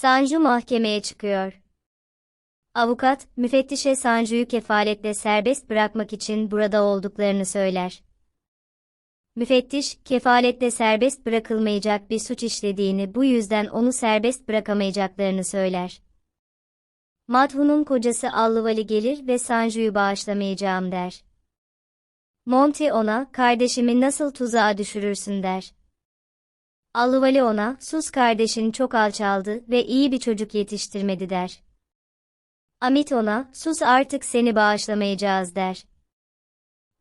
Sanju mahkemeye çıkıyor. Avukat, müfettişe Sanju'yu kefaletle serbest bırakmak için burada olduklarını söyler. Müfettiş, kefaletle serbest bırakılmayacak bir suç işlediğini bu yüzden onu serbest bırakamayacaklarını söyler. Madhu'nun kocası Alluvali gelir ve Sanju'yu bağışlamayacağım der. Monty ona, kardeşimi nasıl tuzağa düşürürsün der. Alluvali ona, sus kardeşin çok alçaldı ve iyi bir çocuk yetiştirmedi der. Amit ona, sus artık seni bağışlamayacağız der.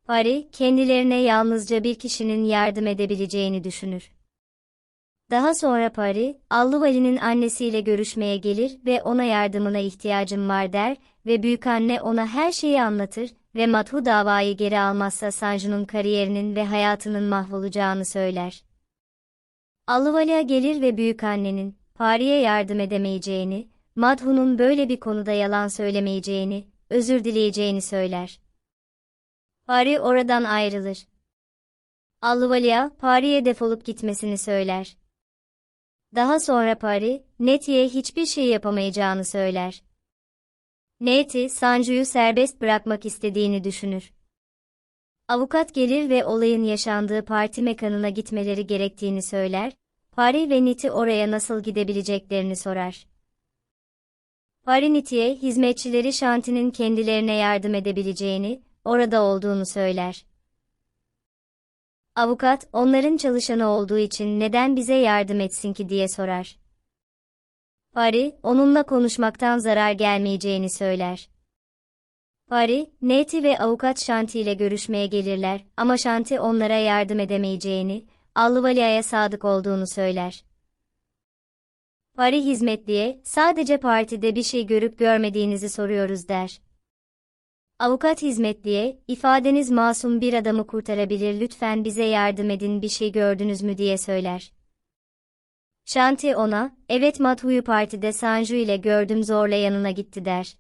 Pari, kendilerine yalnızca bir kişinin yardım edebileceğini düşünür. Daha sonra Pari, Alluvali'nin annesiyle görüşmeye gelir ve ona yardımına ihtiyacım var der ve büyükanne ona her şeyi anlatır ve Madhu davayı geri almazsa Sanju'nun kariyerinin ve hayatının mahvolacağını söyler. Alluvali'ye gelir ve büyükannenin, Pari'ye yardım edemeyeceğini, Madhu'nun böyle bir konuda yalan söylemeyeceğini, özür dileyeceğini söyler. Pari oradan ayrılır. Alluvaliya, Pari'ye defolup gitmesini söyler. Daha sonra Pari, Neti'ye hiçbir şey yapamayacağını söyler. Neti, Sanju'yu serbest bırakmak istediğini düşünür. Avukat gelir ve olayın yaşandığı parti mekanına gitmeleri gerektiğini söyler, Pari ve Niti oraya nasıl gidebileceklerini sorar. Pari Niti'ye hizmetçileri Şanti'nin kendilerine yardım edebileceğini, orada olduğunu söyler. Avukat, onların çalışanı olduğu için neden bize yardım etsin ki diye sorar. Pari, onunla konuşmaktan zarar gelmeyeceğini söyler. Pari, Neti ve avukat Shanti ile görüşmeye gelirler ama Shanti onlara yardım edemeyeceğini, Alluvalia'ya sadık olduğunu söyler. Pari hizmetliye, sadece partide bir şey görüp görmediğinizi soruyoruz der. Avukat hizmetliye, ifadeniz masum bir adamı kurtarabilir lütfen bize yardım edin bir şey gördünüz mü diye söyler. Shanti ona, evet Madhu'yu partide Sanju ile gördüm zorla yanına gitti der.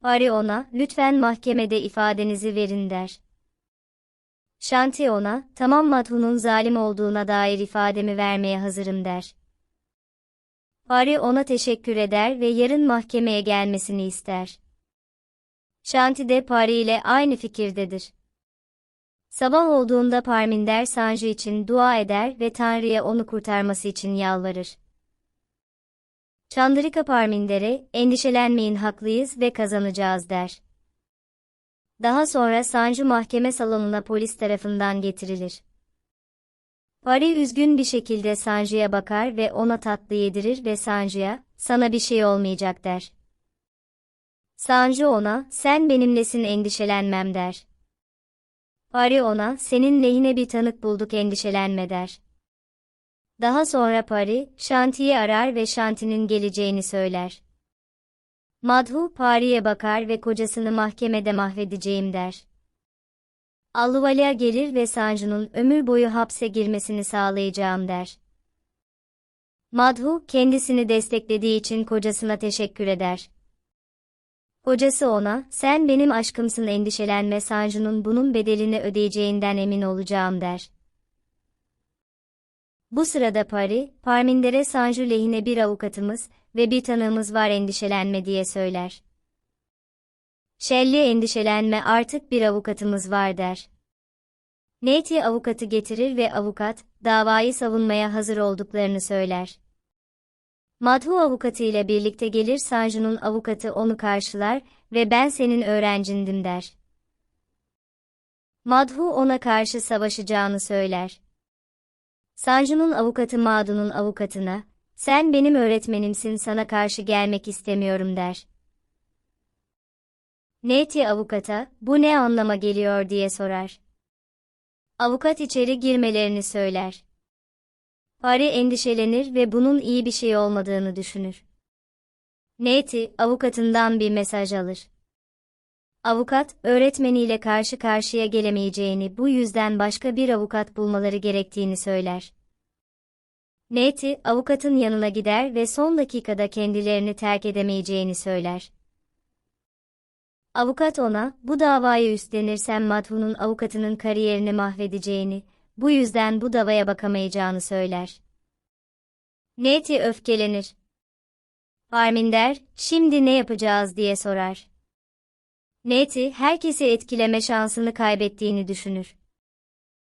Pari ona, lütfen mahkemede ifadenizi verin der. Shanti ona, tamam Madhu'nun zalim olduğuna dair ifademi vermeye hazırım der. Pari ona teşekkür eder ve yarın mahkemeye gelmesini ister. Shanti de Pari ile aynı fikirdedir. Sabah olduğunda Parminder Sanju için dua eder ve Tanrı'ya onu kurtarması için yalvarır. Chandrika Parminder'e, endişelenmeyin haklıyız ve kazanacağız der. Daha sonra Sanju mahkeme salonuna polis tarafından getirilir. Pari üzgün bir şekilde Sanju'ya bakar ve ona tatlı yedirir ve Sanju'ya, sana bir şey olmayacak der. Sanju ona, sen benimlesin endişelenmem der. Pari ona, senin lehine bir tanık bulduk endişelenme der. Daha sonra Pari, Shanti'yi arar ve Shanti'nin geleceğini söyler. Madhu, Pari'ye bakar ve kocasını mahkemede mahvedeceğim der. Alluvali'a gelir ve Sanju'nun ömür boyu hapse girmesini sağlayacağım der. Madhu, kendisini desteklediği için kocasına teşekkür eder. Kocası ona, sen benim aşkımsın endişelenme Sanju'nun bunun bedelini ödeyeceğinden emin olacağım der. Bu sırada Pari, Parminder'e Sanju lehine bir avukatımız ve bir tanığımız var endişelenme diye söyler. Shelley endişelenme artık bir avukatımız var der. Neti avukatı getirir ve avukat, davayı savunmaya hazır olduklarını söyler. Madhu avukatı ile birlikte gelir Sanju'nun avukatı onu karşılar ve ben senin öğrencindim der. Madhu ona karşı savaşacağını söyler. Sanju'nun avukatı Madhu'nun avukatına, sen benim öğretmenimsin sana karşı gelmek istemiyorum der. Neti avukata, bu ne anlama geliyor diye sorar. Avukat içeri girmelerini söyler. Pari endişelenir ve bunun iyi bir şey olmadığını düşünür. Neti, avukatından bir mesaj alır. Avukat, öğretmeniyle karşı karşıya gelemeyeceğini bu yüzden başka bir avukat bulmaları gerektiğini söyler. Neti, avukatın yanına gider ve son dakikada kendilerini terk edemeyeceğini söyler. Avukat ona, bu davayı üstlenirsem Madhu'nun avukatının kariyerini mahvedeceğini, bu yüzden bu davaya bakamayacağını söyler. Neti öfkelenir. Arminder, şimdi ne yapacağız diye sorar. Neti, herkesi etkileme şansını kaybettiğini düşünür.